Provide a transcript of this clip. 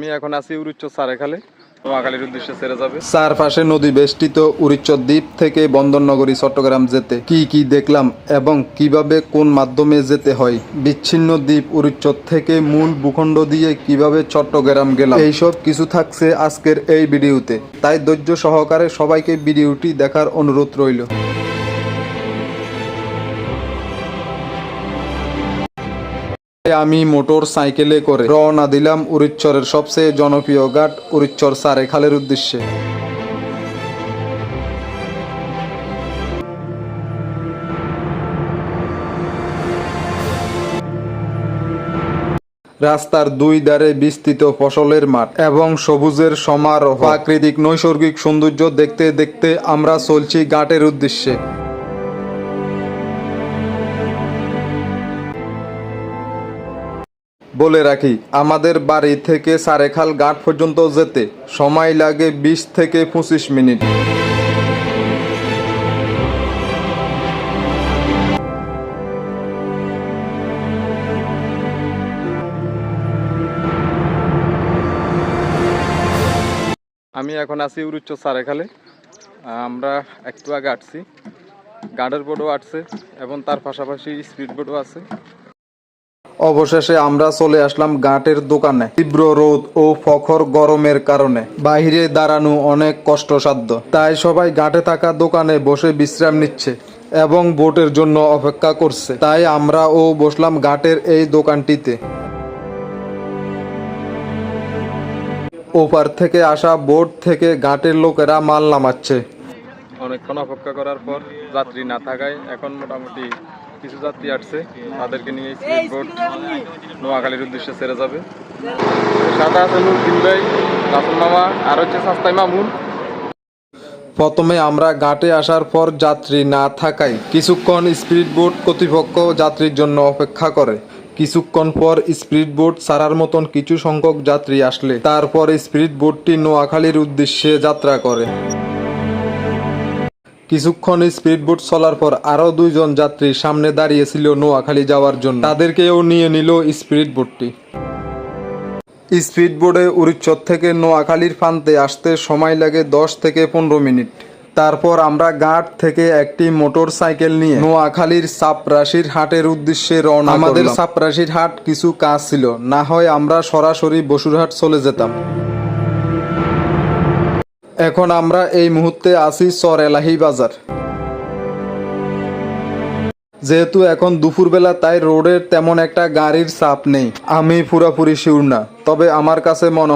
আমি এখন আছি উরুচ্চ সারেখালে। নোয়াখালীর উদ্দেশ্যে ছেড়ে যাবে। চারপাশে নদী বেষ্টিত উরিচ্চর দ্বীপ থেকে বন্দরনগরী, চট্টগ্রাম যেতে। কি কি দেখলাম এবং কীভাবে কোন মাধ্যমে যেতে হয়? বিচ্ছিন্ন দ্বীপ উরিচ্চর থেকে মূল ভূখণ্ড দিয়ে কীভাবে চট্টগ্রাম গেলাম? এইসব কিছু থাকছে আজকের এই ভিডিওতে। তাই ধৈর্য সহকারে সবাইকে ভিডিওটি দেখার অনুরোধ রইল। আমি মোটর সাইকেলে করে রওনা দিলাম উরিচ্চরের সবচেয়ে জনপ্রিয় ঘাট উরিচ্চর সারে খালের উদ্দেশ্যে। রাস্তার দুই ধারে বিস্তৃত ফসলের মাঠ এবং সবুজের সমারোহ। প্রাকৃতিক নৈসর্গিক সৌন্দর্য দেখতে দেখতে আমরা চলছি ঘাটের উদ্দেশ্যে। বলে রাখি, আমাদের বাড়ি থেকে সারেখাল ঘাট পর্যন্ত যেতে সময় লাগে বিশ থেকে পঁচিশ মিনিট। আমি এখন আছি উরুচ্চ সারেখালে। আমরা একটু আগে আটছি গার্ডের বোর্ডও আটছে এবং তার পাশাপাশি স্পিড বোর্ডও আছে। অবশেষে আমরা চলে আসলাম গাঁটের দোকানে। তীব্র রোদ ও ফখর গরমের কারণে। বাইরে দাঁড়ানো অনেক কষ্টসাধ্য। তাই সবাই গাঁটে থাকা দোকানে বসে বিশ্রাম নিচ্ছে এবং বোটের জন্য অপেক্ষা করছে। তাই আমরা ও বসলাম ঘাটের এই দোকানটিতে। ওপার থেকে আসা বোট থেকে ঘাটের লোকেরা মাল নামাচ্ছে। অনেকক্ষণ অপেক্ষা করার পর যাত্রী না থাকায় এখন মোটামুটি কিছু যাত্রী আসছে। তাদেরকে নিয়ে স্পিড বোট নোয়াখালীর উদ্দেশ্যে ছেড়ে যাবে। সাদা আছে নুরদিন ভাই, রাসুল আর হচ্ছে সাস্তাই মামুন। প্রথমে আমরা ঘাটে আসার পর যাত্রী না থাকায় কিছুক্ষণ স্পিড বোট কর্তৃপক্ষ যাত্রীর জন্য অপেক্ষা করে। কিছুক্ষণ পর স্পিড বোট ছাড়ার মতন কিছু সংখ্যক যাত্রী আসলে, তারপর স্পিড বোটটি নোয়াখালীর উদ্দেশ্যে যাত্রা করে। কিছুক্ষণ স্পিড বোট চলার পর আরও দুইজন যাত্রী সামনে দাঁড়িয়েছিল নোয়াখালী যাওয়ার জন্য। তাদেরকেও নিয়ে নিল স্পিড বোটটি স্পিড বোর্ডে উরিচ্চর থেকে নোয়াখালীর প্রান্তে আসতে সময় লাগে দশ থেকে পনেরো মিনিট। তারপর আমরা ঘাট থেকে একটি মোটর সাইকেল নিয়ে নোয়াখালীর সাপরাশির হাটের উদ্দেশ্যে রওনা আমাদের সাপরাশির হাট কিছু কাজ ছিল। না হয় আমরা সরাসরি বসুরহাট চলে যেতাম। এখন আমরা এই মুহূর্তে আছি চর এলাহি বাজার। যেহেতু এখন দুপুরবেলা, তাই রোডের তেমন একটা গাড়ির চাপ নেই। আমি পুরাপুরি শিউর না, তবে আমার কাছে মনে